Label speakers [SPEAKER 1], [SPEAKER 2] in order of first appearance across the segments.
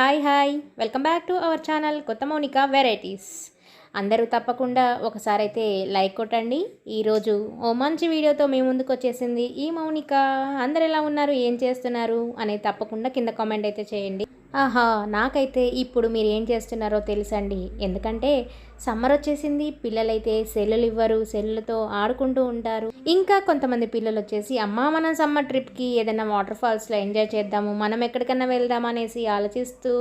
[SPEAKER 1] Hi hi. Welcome back to our channel కొత్త Mounika varieties. అందరూ తప్పకుండా ఒకసారి అయితే లైక్ కొట్టండి. ఈరోజు ఓ మంచి వీడియోతో మీ ముందుకు వచ్చేసింది ఈ మౌనిక. అందరు ఎలా ఉన్నారు? ఏం చేస్తున్నారు? అనేది తప్పకుండా కింద కామెంట్ అయితే చేయండి. ఆహా నాకైతే ఇప్పుడు మీరు ఏం చేస్తున్నారో తెలుసండి. ఎందుకంటే సమ్మర్ వచ్చేసింది పిల్లలైతే సెల్లులు ఇవ్వరు సెల్లులతో ఆడుకుంటూ ఉంటారు. ఇంకా కొంతమంది పిల్లలు వచ్చేసి అమ్మ మనం సమ్మర్ ట్రిప్కి ఏదైనా వాటర్ ఫాల్స్లో ఎంజాయ్ చేద్దాము మనం ఎక్కడికైనా వెళ్దాం అనేసి ఆలోచిస్తూ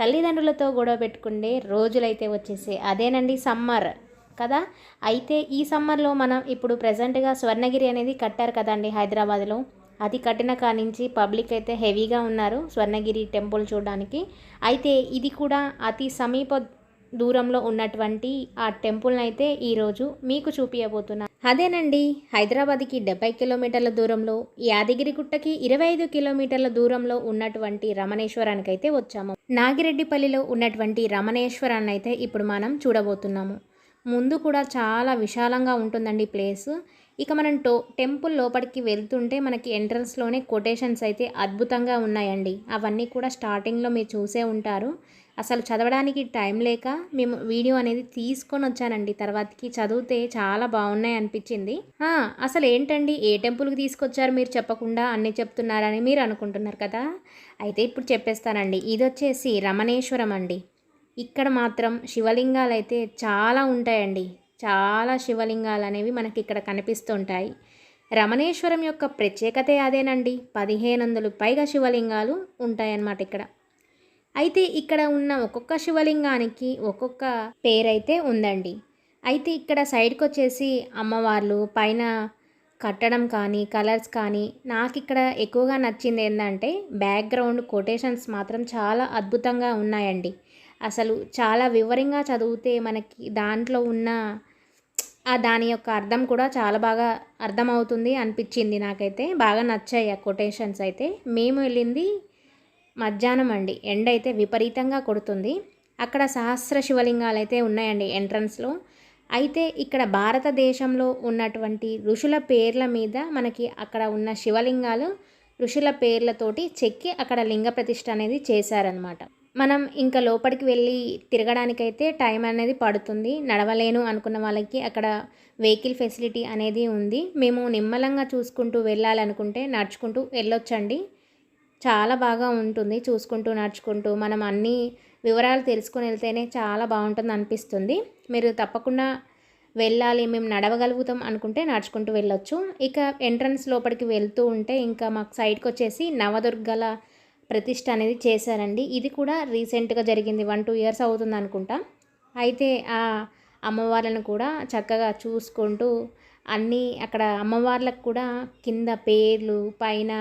[SPEAKER 1] తల్లిదండ్రులతో గొడవ పెట్టుకుండే రోజులైతే వచ్చేసి అదేనండి సమ్మర్ కదా? అయితే ఈ సమ్మర్లో మనం ఇప్పుడు ప్రజెంట్గా స్వర్ణగిరి అనేది కట్టారు కదండి హైదరాబాద్లో. అది కట్టిన కానించి పబ్లిక్ అయితే హెవీగా ఉన్నారు స్వర్ణగిరి టెంపుల్ చూడడానికి. అయితే ఇది కూడా అతి సమీప దూరంలో ఉన్నటువంటి ఆ టెంపుల్ని అయితే ఈరోజు మీకు చూపించబోతున్నా అదేనండి హైదరాబాద్కి డెబ్బై కిలోమీటర్ల దూరంలో యాదగిరిగుట్టకి ఇరవై ఐదు కిలోమీటర్ల దూరంలో ఉన్నటువంటి రమణేశ్వరానికి అయితే వచ్చాము. నాగిరెడ్డిపల్లిలో ఉన్నటువంటి రమణేశ్వరాన్ని అయితే ఇప్పుడు మనం చూడబోతున్నాము. ముందు కూడా చాలా విశాలంగా ఉంటుందండి ప్లేస్. ఇక మనం టో టెంపుల్ లోపలికి వెళ్తుంటే మనకి ఎంట్రన్స్లోనే కొటేషన్స్ అయితే అద్భుతంగా ఉన్నాయండి. అవన్నీ కూడా స్టార్టింగ్లో మీరు చూసే ఉంటారు. అసలు చదవడానికి టైం లేక మేము వీడియో అనేది తీసుకొని వచ్చానండి. తర్వాతకి చదివితే చాలా బాగున్నాయి అనిపించింది. అసలు ఏంటండి? ఏ టెంపుల్కి తీసుకొచ్చారు మీరు చెప్పకుండా అన్నీ చెప్తున్నారని మీరు అనుకుంటున్నారు కదా? అయితే ఇప్పుడు చెప్పేస్తానండి. ఇది వచ్చేసి రమణేశ్వరం అండి. ఇక్కడ మాత్రం శివలింగాలు అయితే చాలా ఉంటాయండి. చాలా శివలింగాలు అనేవి మనకి ఇక్కడ కనిపిస్తుంటాయి. రమణేశ్వరం యొక్క ప్రత్యేకతే అదేనండి పదిహేను వందలు పైగా శివలింగాలు ఉంటాయన్నమాట ఇక్కడ. అయితే ఇక్కడ ఉన్న ఒక్కొక్క శివలింగానికి ఒక్కొక్క పేరైతే ఉందండి. అయితే ఇక్కడ సైడ్కి వచ్చేసి అమ్మవార్లు పైన కట్టడం కానీ కలర్స్ కానీ నాకు ఇక్కడ ఎక్కువగా నచ్చింది ఏంటంటే బ్యాక్గ్రౌండ్ కొటేషన్స్ మాత్రం చాలా అద్భుతంగా ఉన్నాయండి. అసలు చాలా వివరంగా చదివితే మనకి దాంట్లో ఉన్న దాని యొక్క అర్థం కూడా చాలా బాగా అర్థమవుతుంది అనిపించింది నాకైతే. బాగా నచ్చాయి ఆ కొటేషన్స్ అయితే. మేము వెళ్ళింది మధ్యాహ్నం అండి. ఎండ అయితే విపరీతంగా కొడుతుంది. అక్కడ సహస్ర శివలింగాలు అయితే ఉన్నాయండి ఎంట్రన్స్లో. అయితే ఇక్కడ భారతదేశంలో ఉన్నటువంటి ఋషుల పేర్ల మీద మనకి అక్కడ ఉన్న శివలింగాలు ఋషుల పేర్లతోటి చెక్కి అక్కడ లింగ ప్రతిష్ఠ అనేది చేశారనమాట మనం ఇంకా లోపలికి వెళ్ళి తిరగడానికైతే టైం అనేది పడుతుంది. నడవలేను అనుకున్న వాళ్ళకి అక్కడ వెహికల్ ఫెసిలిటీ అనేది ఉంది. మేము నిమ్మలంగా చూసుకుంటూ వెళ్ళాలనుకుంటే నడుచుకుంటూ వెళ్ళొచ్చండి. చాలా బాగా ఉంటుంది చూసుకుంటూ నడుచుకుంటూ. మనం అన్ని వివరాలు తెలుసుకొని వెళ్తేనే చాలా బాగుంటుంది అనిపిస్తుంది. మీరు తప్పకుండా వెళ్ళాలి మేము నడవగలుగుతాం అనుకుంటే నడుచుకుంటూ వెళ్ళొచ్చు. ఇక ఎంట్రన్స్ లోపలికి వెళ్తూ ఉంటే ఇంకా మాకు సైడ్కి వచ్చేసి నవదుర్గల ప్రతిష్ట అనేది చేశారండి. ఇది కూడా రీసెంట్గా జరిగింది. వన్ టూ ఇయర్స్ అవుతుంది అనుకుంటా. అయితే ఆ అమ్మవార్లను కూడా చక్కగా చూసుకుంటూ అన్నీ అక్కడ అమ్మవార్లకు కూడా కింద పేర్లు పైన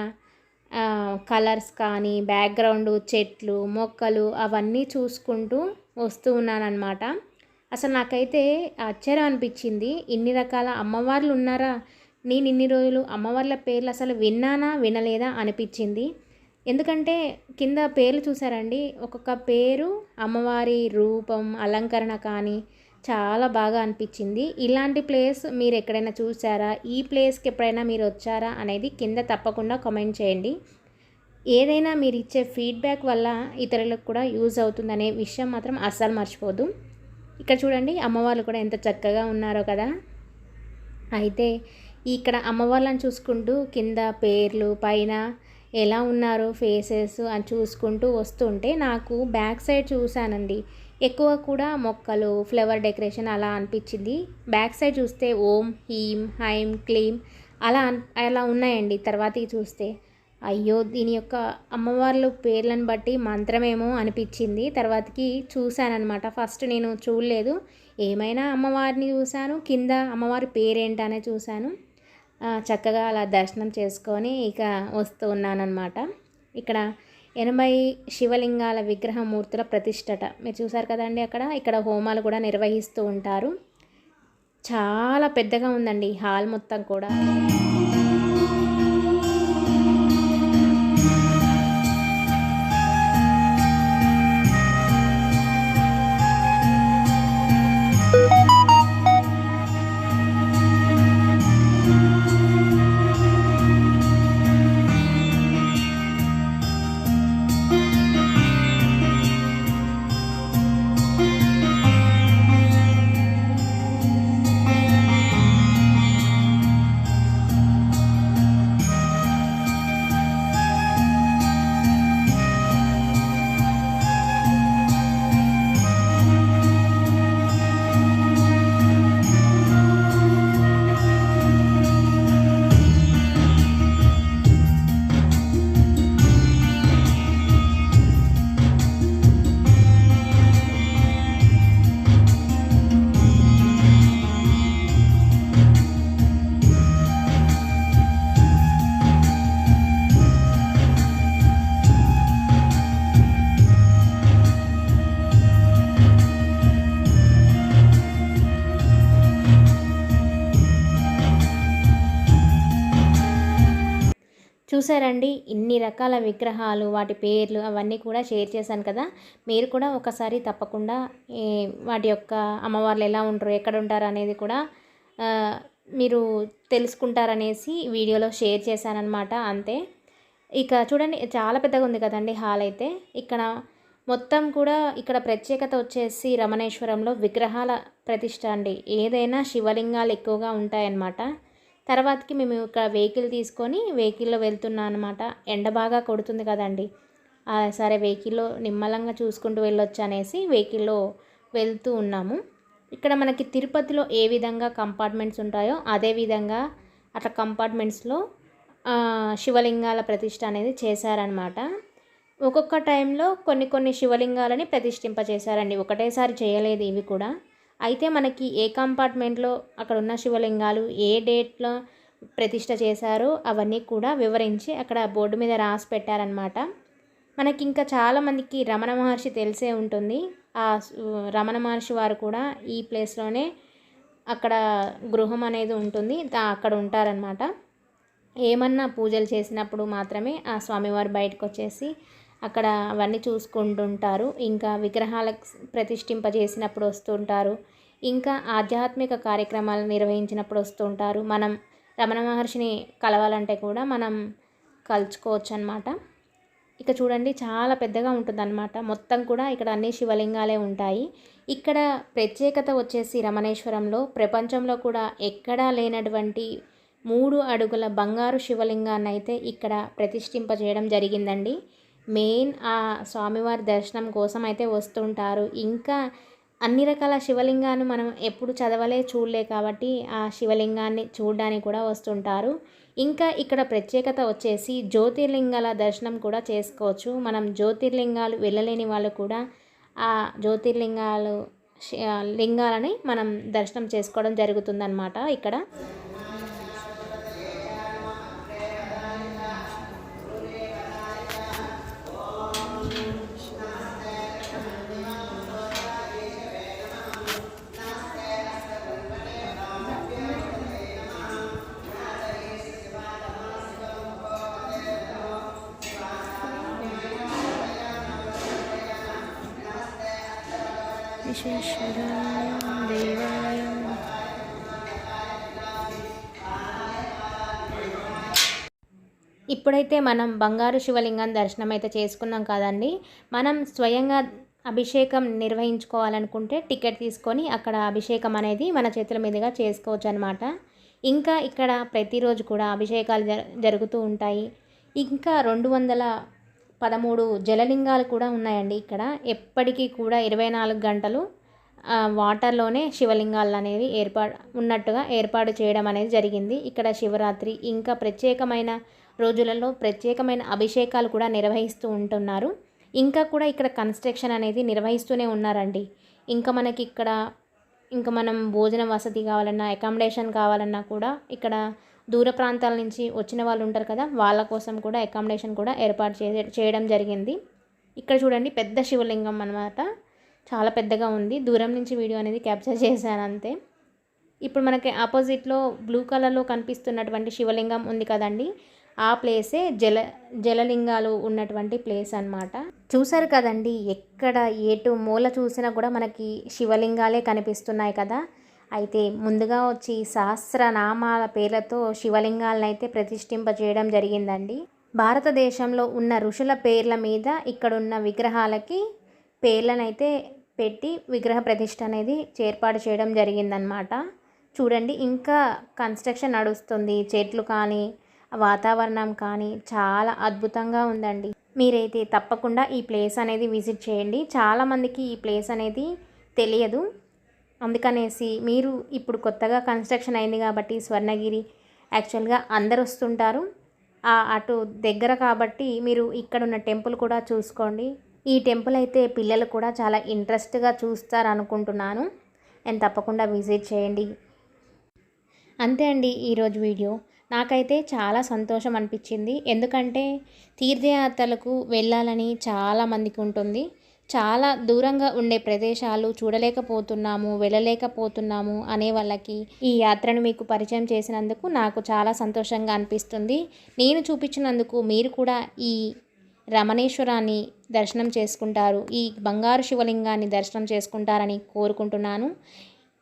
[SPEAKER 1] కలర్స్ కానీ బ్యాక్గ్రౌండ్ చెట్లు మొక్కలు అవన్నీ చూసుకుంటూ వస్తూ ఉన్నానన్నమాట. అసలు నాకైతే ఆశ్చర్యం అనిపించింది. ఇన్ని రకాల అమ్మవార్లు ఉన్నారా? నేను ఇన్ని రోజులు అమ్మవార్ల పేర్లు అసలు విన్నానా వినలేదా అనిపించింది. ఎందుకంటే కింద పేర్లు చూసారండి. ఒక్కొక్క పేరు అమ్మవారి రూపం అలంకరణ కానీ చాలా బాగా అనిపించింది. ఇలాంటి ప్లేస్ మీరు ఎక్కడైనా చూసారా? ఈ ప్లేస్కి ఎప్పుడైనా మీరు వచ్చారా అనేది కింద తప్పకుండా కామెంట్ చేయండి. ఏదైనా మీరు ఇచ్చే ఫీడ్బ్యాక్ వల్ల ఇతరులకు కూడా యూజ్ అవుతుందనే విషయం మాత్రం అస్సలు మర్చిపోదు ఇక్కడ చూడండి అమ్మవాళ్ళు కూడా ఎంత చక్కగా ఉన్నారో కదా. అయితే ఇక్కడ అమ్మవాళ్ళని చూసుకుంటూ కింద పేర్లు పైన ఎలా ఉన్నారు ఫేసెస్ అని చూసుకుంటూ వస్తుంటే నాకు బ్యాక్ సైడ్ చూశానండి. ఎక్కువ కూడా మొక్కలు ఫ్లవర్ డెకరేషన్ అలా అనిపించింది. బ్యాక్ సైడ్ చూస్తే ఓం హీం హైం క్లీం అలా అలా ఉన్నాయండి. తర్వాత చూస్తే అయ్యో దీని యొక్క అమ్మవార్ల పేర్లను బట్టి మంత్రమేమో అనిపించింది. తర్వాతకి చూశానమాట ఫస్ట్ నేను చూడలేదు. ఏమైనా అమ్మవారిని చూశాను? కింద అమ్మవారి పేరేంటనే చూశాను. చక్కగా అలా దర్శనం చేసుకొని ఇక వస్తూ ఉన్నానన్నమాట. ఇక్కడ ఎనభై శివలింగాల విగ్రహమూర్తుల ప్రతిష్టట. మీరు చూసారు కదండి అక్కడ? ఇక్కడ హోమాలు కూడా నిర్వహిస్తూ ఉంటారు. చాలా పెద్దగా ఉందండి ఈ హాల్ మొత్తం కూడా. చూసారండి ఇన్ని రకాల విగ్రహాలు వాటి పేర్లు అవన్నీ కూడా షేర్ చేశాను కదా. మీరు కూడా ఒకసారి తప్పకుండా వాటి యొక్క అమ్మవార్లు ఎలా ఉంటారు ఎక్కడ ఉంటారు అనేది కూడా మీరు తెలుసుకుంటారనేసి వీడియోలో షేర్ చేశానన్నమాట అంతే. ఇక చూడండి చాలా పెద్దగా ఉంది కదండి హాల్ అయితే. ఇక్కడ మొత్తం కూడా ఇక్కడ ప్రత్యేకత వచ్చేసి రమణేశ్వరంలో విగ్రహాల ప్రతిష్ట అండి. ఏదైనా శివలింగాలు ఎక్కువగా ఉంటాయన్నమాట. తర్వాతకి మేము ఇక్కడ వెహికల్ తీసుకొని వెహికల్లో వెళ్తున్నాం అనమాట ఎండ బాగా కొడుతుంది కదండి. సరే వెహికల్లో నిమ్మలంగా చూసుకుంటూ వెళ్ళొచ్చు అనేసి వెహికల్లో వెళ్తూ ఉన్నాము. ఇక్కడ మనకి తిరుపతిలో ఏ విధంగా కంపార్ట్మెంట్స్ ఉంటాయో అదే విధంగా అట్లా కంపార్ట్మెంట్స్లో శివలింగాల ప్రతిష్ట అనేది చేశారనమాట ఒక్కొక్క టైంలో కొన్ని కొన్ని శివలింగాలని ప్రతిష్ఠింపచేశారండి. ఒకటేసారి చేయలేదు ఇవి కూడా. అయితే మనకి ఏ కంపార్ట్మెంట్లో అక్కడ ఉన్న శివలింగాలు ఏ డేట్లో ప్రతిష్ట చేశారో అవన్నీ కూడా వివరించి అక్కడ బోర్డు మీద రాసి పెట్టారనమాట మనకి ఇంకా చాలామందికి రమణ మహర్షి తెలిసే ఉంటుంది. ఆ రమణ మహర్షి వారు కూడా ఈ ప్లేస్లోనే అక్కడ గృహం అనేది ఉంటుంది. అక్కడ ఉంటారనమాట ఏమన్నా పూజలు చేసినప్పుడు మాత్రమే ఆ స్వామివారు బయటకు వచ్చేసి అక్కడ అవన్నీ చూసుకుంటుంటారు. ఇంకా విగ్రహాలకు ప్రతిష్ఠింపజేసినప్పుడు వస్తుంటారు. ఇంకా ఆధ్యాత్మిక కార్యక్రమాలు నిర్వహించినప్పుడు వస్తుంటారు. మనం రమణ మహర్షిని కలవాలంటే కూడా మనం కలుసుకోవచ్చు అనమాట ఇక చూడండి చాలా పెద్దగా ఉంటుందన్నమాట. మొత్తం కూడా ఇక్కడ అన్ని శివలింగాలే ఉంటాయి. ఇక్కడ ప్రత్యేకత వచ్చేసి రమణేశ్వరంలో ప్రపంచంలో కూడా ఎక్కడా లేనటువంటి మూడు అడుగుల బంగారు శివలింగాన్ని అయితే ఇక్కడ ప్రతిష్ఠింపజేయడం జరిగిందండి. మెయిన్ ఆ స్వామివారి దర్శనం కోసం అయితే వస్తుంటారు. ఇంకా అన్ని రకాల శివలింగాన్ని మనం ఎప్పుడు చదవలే చూడలే కాబట్టి ఆ శివలింగాన్ని చూడడానికి కూడా వస్తుంటారు. ఇంకా ఇక్కడ ప్రత్యేకత వచ్చేసి జ్యోతిర్లింగాల దర్శనం కూడా చేసుకోవచ్చు. మనం జ్యోతిర్లింగాలు వెళ్ళలేని వాళ్ళు కూడా ఆ జ్యోతిర్లింగాలు లింగాలని మనం దర్శనం చేసుకోవడం జరుగుతుందన్నమాట ఇక్కడ. విశ్వేశ్వరాయ దేవాయ ఇప్పుడైతే మనం బంగారు శివలింగం దర్శనం అయితే చేసుకున్నాం కదండి. మనం స్వయంగా అభిషేకం నిర్వహించుకోవాలనుకుంటే టికెట్ తీసుకొని అక్కడ అభిషేకం అనేది మన చేతుల మీదుగా చేసుకోవచ్చు అనమాట ఇంకా ఇక్కడ ప్రతిరోజు కూడా అభిషేకాలు జ జరుగుతూ ఉంటాయి. ఇంకా రెండు వందల పదమూడు జలలింగాలు కూడా ఉన్నాయండి ఇక్కడ. ఎప్పటికీ కూడా ఇరవై నాలుగు గంటలు వాటర్లోనే శివలింగాలు అనేవి ఏర్పాటు ఉన్నట్టుగా ఏర్పాటు చేయడం అనేది జరిగింది. ఇక్కడ శివరాత్రి ఇంకా ప్రత్యేకమైన రోజులలో ప్రత్యేకమైన అభిషేకాలు కూడా నిర్వహిస్తూ ఉంటున్నారు. ఇంకా కూడా ఇక్కడ కన్స్ట్రక్షన్ అనేది నిర్వహిస్తూనే ఉన్నారండి. ఇంకా మనకి ఇక్కడ ఇంకా మనం భోజన వసతి కావాలన్నా అకామిడేషన్ కావాలన్నా కూడా ఇక్కడ దూర ప్రాంతాల నుంచి వచ్చిన వాళ్ళు ఉంటారు కదా వాళ్ళ కోసం కూడా అకామిడేషన్ కూడా ఏర్పాటు చేసే చేయడం జరిగింది. ఇక్కడ చూడండి పెద్ద శివలింగం అన్నమాట. చాలా పెద్దగా ఉంది. దూరం నుంచి వీడియో అనేది క్యాప్చర్ చేశాను అంతే. ఇప్పుడు మనకి ఆపోజిట్లో బ్లూ కలర్లో కనిపిస్తున్నటువంటి శివలింగం ఉంది కదండి ఆ ప్లేసే జల జలలింగాలు ఉన్నటువంటి ప్లేస్ అన్నమాట. చూసారు కదండి ఎక్కడ ఏటు మూల చూసినా కూడా మనకి శివలింగాలే కనిపిస్తున్నాయి కదా. అయితే ముందుగా వచ్చి సహస్రనామాల పేర్లతో శివలింగాలను అయితే ప్రతిష్ఠింపజేయడం జరిగిందండి. భారతదేశంలో ఉన్న ఋషుల పేర్ల మీద ఇక్కడున్న విగ్రహాలకి పేర్లనైతే పెట్టి విగ్రహ ప్రతిష్ఠ అనేది ఏర్పాటు చేయడం జరిగిందనమాట చూడండి ఇంకా కన్స్ట్రక్షన్ నడుస్తుంది. చెట్లు కానీ వాతావరణం కానీ చాలా అద్భుతంగా ఉందండి. మీరైతే తప్పకుండా ఈ ప్లేస్ అనేది విజిట్ చేయండి. చాలామందికి ఈ ప్లేస్ అనేది తెలియదు. అందుకనేసి మీరు ఇప్పుడు కొత్తగా కన్స్ట్రక్షన్ అయింది కాబట్టి స్వర్ణగిరి యాక్చువల్గా అందరు వస్తుంటారు. అటు దగ్గర కాబట్టి మీరు ఇక్కడ ఉన్న టెంపుల్ కూడా చూసుకోండి. ఈ టెంపుల్ అయితే పిల్లలు కూడా చాలా ఇంట్రెస్ట్గా చూస్తారు అనుకుంటున్నాను అండ్ తప్పకుండా విజిట్ చేయండి. అంతే అండి ఈరోజు వీడియో. నాకైతే చాలా సంతోషం అనిపించింది. ఎందుకంటే తీర్థయాత్రలకు వెళ్ళాలని చాలామందికి ఉంటుంది. చాలా దూరంగా ఉండే ప్రదేశాలు చూడలేకపోతున్నాము వెళ్ళలేకపోతున్నాము అనే వాళ్ళకి ఈ యాత్రను మీకు పరిచయం చేసినందుకు నాకు చాలా సంతోషంగా అనిపిస్తుంది. నేను చూపించినందుకు మీరు కూడా ఈ రమణేశ్వరాన్ని దర్శనం చేసుకుంటారు ఈ బంగారు శివలింగాన్ని దర్శనం చేసుకుంటారని కోరుకుంటున్నాను.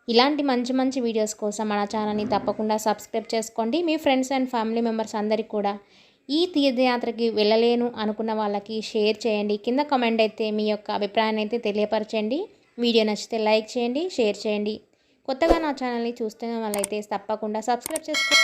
[SPEAKER 1] ఇలాంటి మంచి మంచి వీడియోస్ కోసం మన ఛానల్ని తప్పకుండా సబ్స్క్రైబ్ చేసుకోండి. మీ ఫ్రెండ్స్ అండ్ ఫ్యామిలీ మెంబర్స్ అందరికీ కూడా ఈ తీర్థయాత్రకి వెళ్ళలేను అనుకున్న వాళ్ళకి షేర్ చేయండి. కింద కమెంట్ అయితే మీ యొక్క అభిప్రాయాన్ని అయితే తెలియపరచండి. వీడియో నచ్చితే లైక్ చేయండి షేర్ చేయండి. కొత్తగా నా ఛానల్ని చూస్తున్న వాళ్ళైతే తప్పకుండా సబ్స్క్రైబ్ చేసుకోండి